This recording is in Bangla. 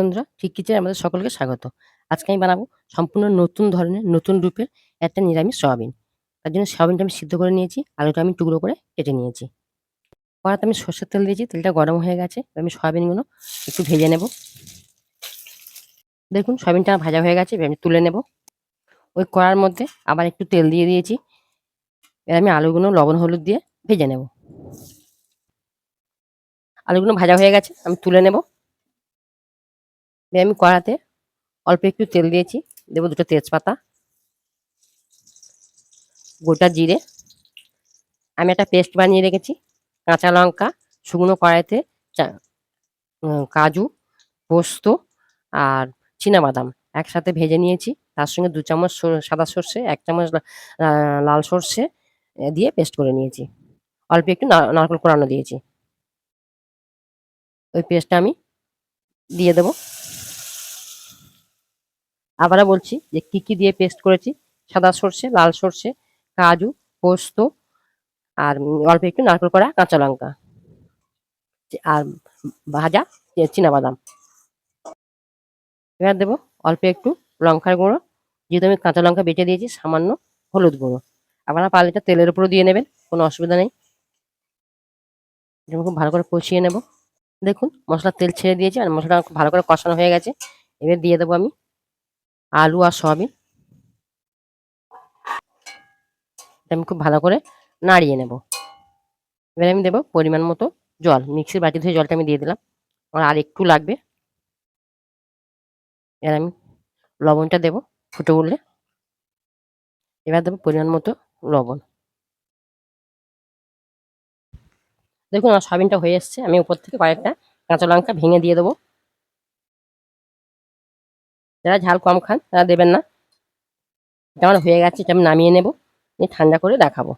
বন্ধুরা, ঠিক কিচেনে আমাদের সকলকে স্বাগত। আজকে আমি বানাবো সম্পূর্ণ নতুন ধরনের, নতুন রূপের একটা নিরামিষ সয়াবিন। তার জন্য সয়াবিনটা আমি সিদ্ধ করে নিয়েছি, আলুটা আমি টুকরো করে কেটে নিয়েছি। কড়াতে আমি সর্ষের তেল দিয়েছি, তেলটা গরম হয়ে গেছে। আমি সয়াবিনগুলো একটু ভেজে নেব। দেখুন, সয়াবিনটা ভাজা হয়ে গেছে আমি তুলে নেব। ওই কড়ার মধ্যে আবার একটু তেল দিয়ে দিয়েছি। এবার আমি আলুগুলো লবণ, হলুদ দিয়ে ভেজে নেব। আলুগুলো ভাজা হয়ে গেছে, আমি তুলে নেব। আমি কড়াতে অল্প একটু তেল দিয়েছি। দেবো দুটো তেজপাতা, গোটা জিরে। আমি একটা পেস্ট বানিয়ে রেখেছি, কাঁচা লঙ্কা, শুকনো কড়াইতে কাজু, পোস্ত আর বাদাম একসাথে ভেজে নিয়েছি। তার সঙ্গে দু চামচ সাদা সর্ষে, এক চামচ লাল সর্ষে দিয়ে পেস্ট করে নিয়েছি। অল্প একটু নারকেল কোরানো দিয়েছি। ওই পেস্টটা আমি দিয়ে দেবো। আবারও বলছি যে কি কি দিয়ে পেস্ট করেছি? সাদা সর্ষে, লাল সর্ষে, কাজু, পোস্ত আর অল্প একটু নারকেল করা কাঁচা লঙ্কা। আর ভাজা বাদাম এবার দেবো অল্প একটু লঙ্কার গুঁড়ো। যেহেতু আমি কাঁচা লঙ্কা বেটে দিয়েছি, সামান্য হলুদ গুঁড়ো। আপনারা পারলে এটা তেলের উপরও দিয়ে নেবেন, কোনো অসুবিধা নেই। খুব ভালো করে কষিয়ে নেব। দেখুন মশলা তেল ছেড়ে দিয়েছি আর মশলাটা খুব ভালো করে কষানো হয়ে গেছে। এবার দিয়ে দেবো আমি আলু আর সয়াবিন। আমি খুব ভালো করে নাড়িয়ে নেব। এবার আমি দেবো পরিমাণ মতো জল। মিক্সির বাটি ধুয়ে জলটা আমি দিয়ে দিলাম। আমার আর একটু লাগবে। এবার আমি লবণটা দেবো ফুটে উঠলে। এবার দেবো পরিমাণ মতো লবণ। দেখুন আমার সয়াবিনটা হয়ে এসছে। আমি উপর থেকে কয়েকটা কাঁচা লঙ্কা ভেঙে দিয়ে দেবো। যারা ঝাল কম খান, তারা দেবেন না। আমার হয়ে গেছে এটা আমি নামিয়ে নেব। নিয়ে ঠান্ডা করে দেখাবো।